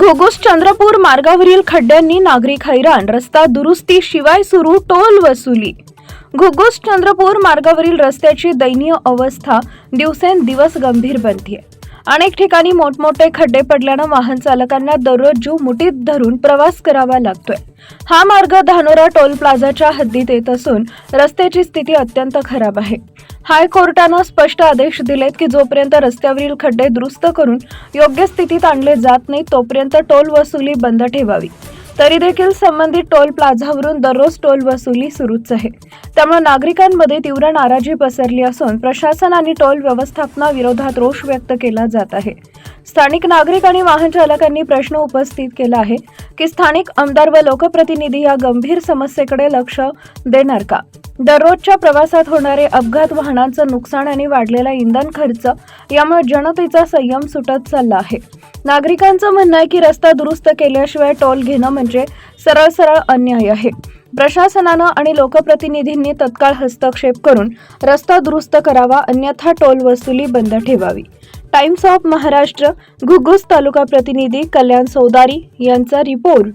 घोगोस चंद्रपूर मार्गावरील खड्ड्यांनी नागरिक हैराण रस्ता दुरुस्ती शिवाय सुरू टोल वसुली. घोगोस चंद्रपूर मार्गावरील रस्त्याची दयनीय अवस्था दिवसेंदिवस गंभीर बनतीये. अनेक ठिकाणी मोठमोठे खड्डे पडल्यानं वाहन चालकांना दररोज जीव मुठीत धरून प्रवास करावा लागतोय. हा मार्ग धानोरा टोल प्लाझाच्या हद्दीत येत असून रस्त्याची स्थिती अत्यंत खराब आहे. हायकोर्टानं स्पष्ट आदेश दिलेत की जोपर्यंत रस्त्यावरील खड्डे दुरुस्त करून योग्य स्थितीत आणले जात नाही तोपर्यंत टोल वसुली बंद ठेवावी. तरी देखील संबंधित टोल प्लाझावरून दररोज टोल वसुली सुरूच आहे. त्यामुळे नागरिकांमध्ये तीव्र नाराजी पसरली असून प्रशासन आणि टोल व्यवस्थापनाविरोधात रोष व्यक्त केला जात आहे. स्थानिक नागरिक आणि वाहन चालकांनी प्रश्न उपस्थित केला आहे की स्थानिक आमदार व लोकप्रतिनिधी या गंभीर समस्येकडे लक्ष देणार का? दररोजच्या प्रवासात होणारे अपघात वाहनांचं नुकसान आणि वाढलेला इंधन खर्च यामुळे जनतेचा संयम सुटत चालला आहे. नागरिकांचं म्हणणं आहे की रस्ता दुरुस्त केल्याशिवाय टोल घेणं म्हणजे सरळ सरळ अन्याय आहे. प्रशासनानं आणि लोकप्रतिनिधींनी तत्काळ हस्तक्षेप करून रस्ता दुरुस्त करावा अन्यथा टोल वसुली बंद ठेवावी. टाइम्स ऑफ महाराष्ट्र घुग्गुस तालुका प्रतिनिधी कल्याण सौदारी यांचा रिपोर्ट.